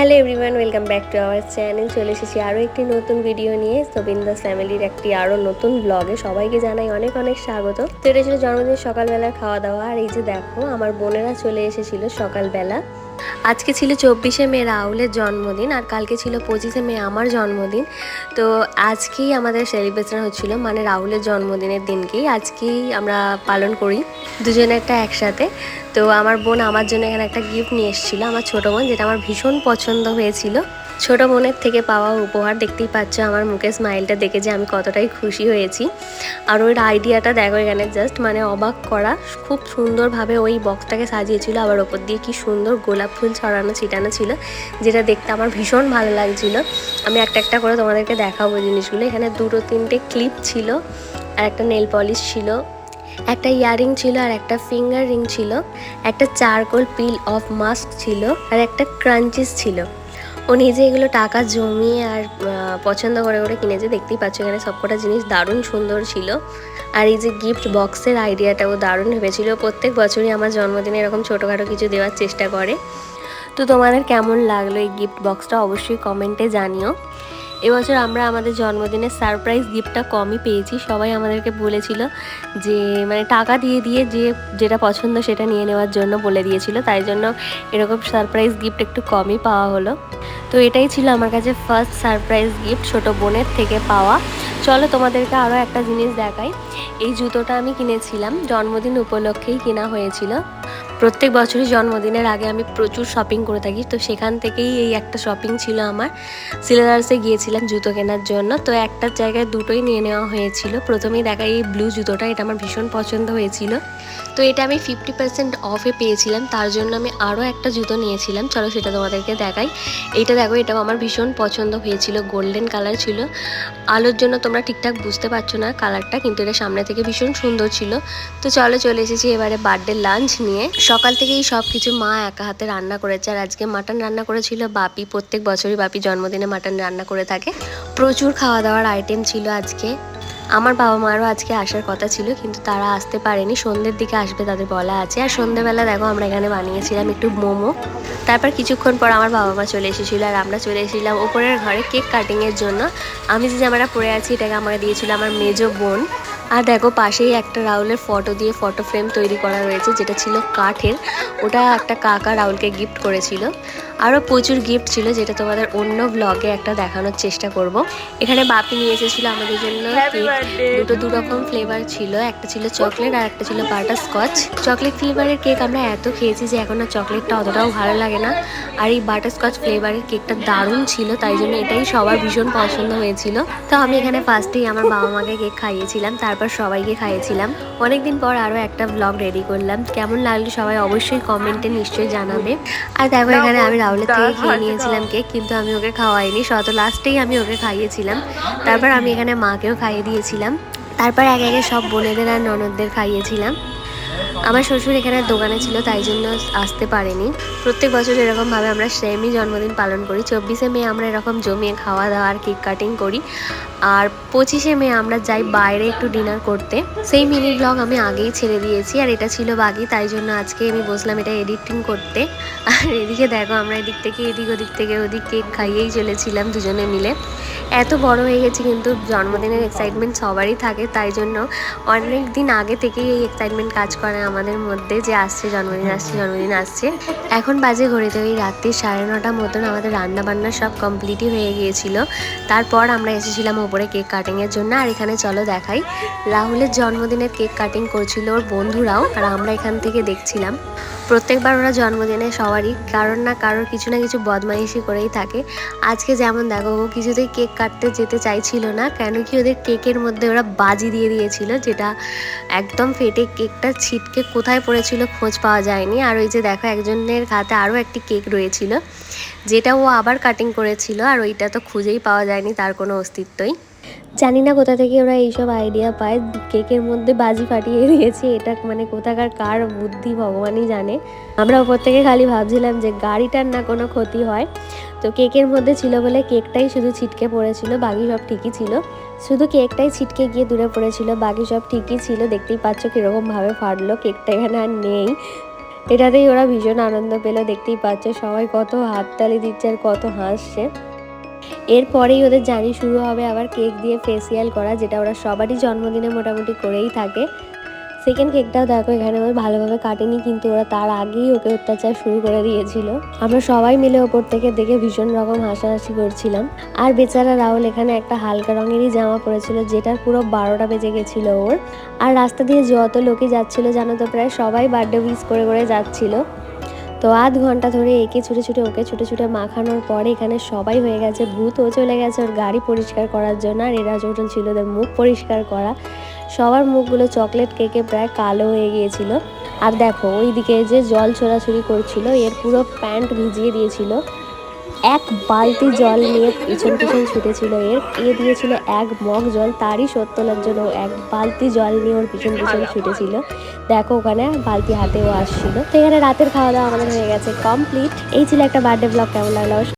Hello everyone, welcome back to our channel. চলে এসেছি আরও একটি নতুন ভিডিও নিয়ে। সবিন্দাস ফ্যামিলির একটি আরও নতুন ব্লগে সবাইকে জানাই অনেক অনেক স্বাগত। তো এটা ছিল জন্মদিন সকালবেলা খাওয়া দাওয়া। আর এই যে দেখো, আমার বোনেরা চলে এসেছিল সকালবেলা। আজকে ছিল চব্বিশে মে রাহুলের জন্মদিন আর কালকে ছিল পঁচিশে মে আমার জন্মদিন। তো আজকেই আমাদের সেলিব্রেশন হচ্ছিল মানে রাহুলের জন্মদিনের দিনকেই আজকেই আমরা পালন করি, দুজনে একটা একসাথে। তো আমার বোন আমার জন্য এখানে একটা গিফট নিয়ে এসেছিল, আমার ছোটো বোন, যেটা আমার ভীষণ পছন্দ হয়েছিল। ছোটো বোনের থেকে পাওয়া উপহার দেখতেই পাচ্ছ, আমার মুখে স্মাইলটা দেখে যে আমি কতটাই খুশি হয়েছি। আর ওর আইডিয়াটা দেখো এখানে জাস্ট মানে অবাক করা, খুব সুন্দরভাবে ওই বক্সটাকে সাজিয়েছিল, আবার ওপর দিয়ে কি সুন্দর গোলাপ ফুল ছড়ানো, ছিটানো ছিল, যেটা দেখতে আমার ভীষণ ভালো লাগছিল। আমি একটা একটা করে তোমাদেরকে দেখাবো জিনিসগুলো। এখানে দুটো তিনটে ক্লিপ ছিল, আর একটা নেল পলিশ ছিল, একটা ইয়ারিং ছিল, আর একটা ফিঙ্গার রিং ছিল, একটা চারকোল পিল অফ মাস্ক ছিল, আর একটা ক্রাঞ্চিস ছিল। ও নিজে এগুলো টাকা জমিয়ে আর পছন্দ করে করে কিনেছে দেখতেই পাচ্ছ এখানে সবকটা জিনিস দারুণ সুন্দর ছিল। আর এই যে গিফট বক্সের আইডিয়াটাও দারুণ ভেবেছিল। প্রত্যেক বছরই আমার জন্মদিনে এরকম ছোটোখাটো কিছু দেওয়ার চেষ্টা করে। তো তোমাদের কেমন লাগল এই গিফট বক্সটা অবশ্যই কমেন্টে জানিও। এবছর আমরা আমাদের জন্মদিনের সারপ্রাইজ গিফটটা কমই পেয়েছি। সবাই আমাদেরকে বলেছিল যে মানে টাকা দিয়ে দিয়ে যে, যেটা পছন্দ সেটা নিয়ে নেওয়ার জন্য বলে দিয়েছিল। তাই জন্য এরকম সারপ্রাইজ গিফট একটু কমই পাওয়া হলো। তো এটাই ছিল আমার কাছে ফার্স্ট সারপ্রাইজ গিফট ছোট বোনের থেকে পাওয়া। চলো তোমাদেরকে আরও একটা জিনিস দেখাই। এই জুতোটা আমি কিনেছিলাম। জন্মদিন উপলক্ষেই কেনা হয়েছিল। প্রত্যেক বছরই জন্মদিনের আগে আমি প্রচুর শপিং করে থাকি। তো সেখান থেকেই এই একটা শপিং ছিল আমার। সিলেদার্সে গিয়েছিলাম জুতো কেনার জন্য। তো একটার জায়গায় দুটোই নিয়ে নেওয়া হয়েছিল। প্রথমেই দেখা এই ব্লু জুতোটা, এটা আমার ভীষণ পছন্দ হয়েছিল। তো এটা আমি ফিফটি পার্সেন্ট অফে পেয়েছিলাম। তার জন্য আমি আরও একটা জুতো নিয়েছিলাম। চলো সেটা তোমাদেরকে দেখাই। এইটা দেখো, এটাও আমার ভীষণ পছন্দ হয়েছিল। গোল্ডেন কালার ছিল। আলোর জন্য তোমরা ঠিকঠাক বুঝতে পারছ না কালারটা কিন্তু এটা সামনে থেকে ভীষণ সুন্দর ছিল। তো চলো চলে এসেছি এবারে বার্থডে লাঞ্চ নিয়ে। সকাল থেকেই সব কিছু মা একা হাতে রান্না করেছে। আর আজকে মাটন রান্না করেছিল বাপি। প্রত্যেক বছরই বাপি জন্মদিনে মাটন রান্না করে থাকে। প্রচুর খাওয়া দাওয়ার আইটেম ছিল আজকে। আমার বাবা মারও আজকে আসার কথা ছিল, কিন্তু তারা আসতে পারেনি। সন্ধ্যের দিকে আসবে তাদের বলা আছে। আর সন্ধ্যেবেলা দেখো আমরা এখানে বানিয়েছিলাম একটু মোমো। তারপর কিছুক্ষণ পর আমার বাবা মা চলে এসেছিল আর আমরা চলে এসেছিলাম ওপরের ঘরে কেক কাটিংয়ের জন্য। আমি যে জামাটা পরে আছি, এটাকে আমাকে দিয়েছিল আমার মেজো বোন। আর দেখো পাশেই একটা রাউলের ফটো দিয়ে ফটো ফ্রেম তৈরি করা রয়েছে, যেটা ছিল কাঠের। ওটা একটা কাকা রাউলকে গিফট করেছিল। আরও প্রচুর গিফট ছিল যেটা তোমাদের অন্য ব্লগে একটা দেখানোর চেষ্টা করব। এখানে বাপি নিয়ে এসেছিল আমাদের জন্য দুটো দু রকম ফ্লেভার ছিল একটা ছিল চকলেট আর একটা ছিল বাটার স্কচ চকলেট ফ্লেভারের কেক আমরা এত খেয়েছি যে এখন আর চকলেটটা অতটাও ভালো লাগে না। আর এই বাটার স্কচ ফ্লেভারের কেকটা দারুণ ছিল তাই জন্য এটাই সবার ভীষণ পছন্দ হয়েছিল। তো আমি এখানে ফার্স্টেই আমার বাবা মাকে কেক খাইয়েছিলাম তারপর সবাইকে খাইয়েছিলাম। অনেকদিন পর আরও একটা ব্লগ রেডি করলাম। কেমন লাগল সবাই অবশ্যই কমেন্টে নিশ্চয়ই জানাবে। আর দেখো এখানে আমি রাহুলের থেকে খেয়ে নিয়েছিলাম কেক কিন্তু আমি ওকে খাওয়াইনি। শত লাস্টেই আমি ওকে খাইয়েছিলাম। তারপর আমি এখানে মাকেও খাইয়ে দিয়েছিলাম। তারপর এক একে সব বোনেদের আর ননদদের খাইয়েছিলাম। আমার শ্বশুর এখানে দোকানে ছিল, তাই জন্য আসতে পারেনি। প্রত্যেক বছর এরকমভাবে আমরা সেমই জন্মদিন পালন করি। চব্বিশে মে আমরা এরকম জমিয়ে খাওয়া দাওয়া আর কেক কাটিং করি। আর পঁচিশে মে আমরা যাই বাইরে একটু ডিনার করতে। সেই মিনি ব্লগ আমি আগেই ছেড়ে দিয়েছি, আর এটা ছিল বাকি, তাই জন্য আজকে আমি বসলাম এটা এডিটিং করতে। আর এদিকে দেখো আমরা এদিক থেকে এদিক ওদিক থেকে ওদিক কেক খাইয়েই চলেছিলাম দুজনে মিলে। এত বড় হয়ে গেছি কিন্তু জন্মদিনের এক্সাইটমেন্ট সবারই থাকে, তাই জন্য অনেক দিন আগে থেকেই এই এক্সাইটমেন্ট কাজ করে আমাদের মধ্যে যে আসছে, জন্মদিন আসছে জন্মদিন আসছে। এখন বাজে ঘড়িতে ওই রাত্রি সাড়ে নটা মতন আমাদের রান্না বান্না সব কমপ্লিটই হয়ে গিয়েছিল। তারপর আমরা এসেছিলাম ওপরে কেক কাটিংয়ের জন্য। আর এখানে চলো দেখাই। রাহুলের জন্মদিনের কেক কাটিং করছিল ওর বন্ধুরাও, আর আমরা এখান থেকে দেখছিলাম। প্রত্যেকবার ওরা জন্মদিনে সবারই কারণ না কারোর কিছু না কিছু বদমাইশি করেই থাকে। আজকে যেমন দেখো, ও কিছুতেই কেক কাটতে যেতে চাইছিল না, কেন কি ওদের কেকের মধ্যে ওরা বাজি দিয়ে দিয়েছিল, যেটা একদম ফেটে কেকটা ছিটকে কোথায় পড়েছিল খোঁজ পাওয়া যায়নি। আর ওই যে দেখো, একজনের হাতে আরও একটি কেক রয়েছিল, যেটা ও আবার কাটিং করেছিল, আর ওইটা তো খুঁজেই পাওয়া যায়নি, তার কোনো অস্তিত্বই। জানি না কোথা থেকে ওরা এইসব আইডিয়া পায়। কেকের মধ্যে বাজি ফাটিয়ে দিয়েছে, এটা মানে কোথাকার, কার বুদ্ধি ভগবানই জানে। আমরা ওপর থেকে খালি ভাবছিলাম যে গাড়িটার না কোনো ক্ষতি হয়। তো কেকের মধ্যে ছিল বলে কেকটাই শুধু ছিটকে পড়েছিল, বাকি সব ঠিকই ছিল। শুধু কেকটাই ছিটকে গিয়ে দূরে পড়েছিল, বাকি সব ঠিকই ছিল। দেখতেই পাচ্ছ কীরকমভাবে ফাটলো, কেকটা এখানে আর নেই। এটাতেই ওরা ভীষণ আনন্দ পেল, দেখতেই পাচ্ছে সবাই কত হাততালি দিচ্ছে আর কত হাসছে। এরপরেই ওদের জানি শুরু হবে আবার কেক দিয়ে ফেসিয়াল করা, যেটা ওরা সবারই জন্মদিনে মোটামুটি করেই থাকে। সেকেন্ড কেকটাও দেখো, এখানে আমার ভালোভাবে কাটেনি, কিন্তু ওরা তার আগেই ওকে অত্যাচার শুরু করে দিয়েছিল। আমরা সবাই মিলে ওপর থেকে দেখে ভীষণ রকম হাসাহাসি করছিলাম। আর বেচারা রাহুল এখানে একটা হালকা রঙেরই জামা পরেছিল, যেটার পুরো বারোটা বেজে গেছিল ওর। আর রাস্তা দিয়ে যত লোকই যাচ্ছিল, জানো তো, প্রায় সবাই বার্থডে উইস করে করে যাচ্ছিল। তো আধ ঘণ্টা ধরে একে ছুটে ছুটে ওকে ছুটে ছুটে মাখানোর পরে এখানে সবাই হয়ে গেছে ভূত। ও চলে গেছে ওর গাড়ি পরিষ্কার করার জন্য, আর এরা ছিল ওদের মুখ পরিষ্কার করা। সবার মুখগুলো চকলেট কেকে প্রায় কালো হয়ে গিয়েছিল। আর দেখো, ওইদিকে যে জল ছোড়াছুড়ি করছিল, এর পুরো প্যান্ট ভিজিয়ে দিয়েছিল। এক বালতি জল নিয়ে পিছন পিছন ছুটেছিল এর। এ দিয়েছিল এক মগ জল, তারই তোলার জন্য এক বালতি জল নিয়ে ওর পিছন পিছন ছুটেছিল। দেখো ওখানে বালতি হাতেও আসছিল। তো এখানে রাতের খাওয়া দাওয়া আমাদের হয়ে গেছে কমপ্লিট। এই ছিল একটা বার্থডে ব্লগ, কেমন লাগল?